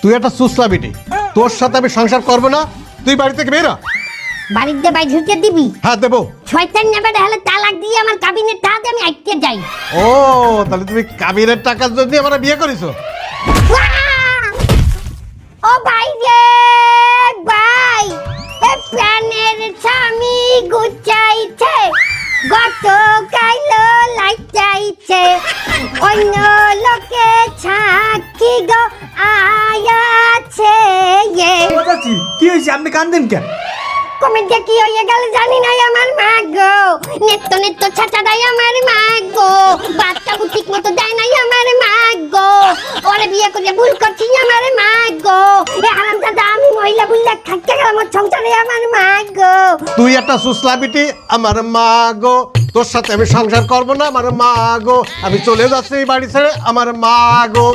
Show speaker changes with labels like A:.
A: তুই একটা সুসলা বিটি। তোর সাথে আমি সংসার করব না তুই বাড়ি থেকে বেরো
B: বাড়িতে বাই ঢুকে দিবি।
A: হ্যাঁ দেবো।
B: শয়তান নেবে হলে তালাক দিয়ে আমার কাবিনের টাকা আমি আইতে যাই।
A: ও তাহলে তুমি কাবিরের টাকার জন্য আমার বিয়ে করেছ।
B: ও ভাই রে ভাই এ প্রাণের স্বামী গুচাইছে গত কাইলো লাইটাইছে অন্য লোকে ছাকি গো।
C: চাচি কি হয়েছে? আপনি কান্দেন কেন?
B: কমেন্টে কি হয়ে গেল জানি না আমার মা গো। নেত্য নেত্য ছাচা দেয় আমার মা গো। বাচ্চা ঠিক মতো দেয় নাই আমার মা গো। ওরে বিয়ে করে ভুল করছি আমার মা গো। এ হারাম দাদা আমি মহিলা বুল্লা থাকতে গেলাম আমার সংসারে আমার মা গো।
A: তুই একটা সুসলা বিটি আমার মা গো। তোর সাথে আমি সংসার করব না আমার মা গো। আমি চলে যাচ্ছি এই বাড়ি ছেড়ে আমার মা গো।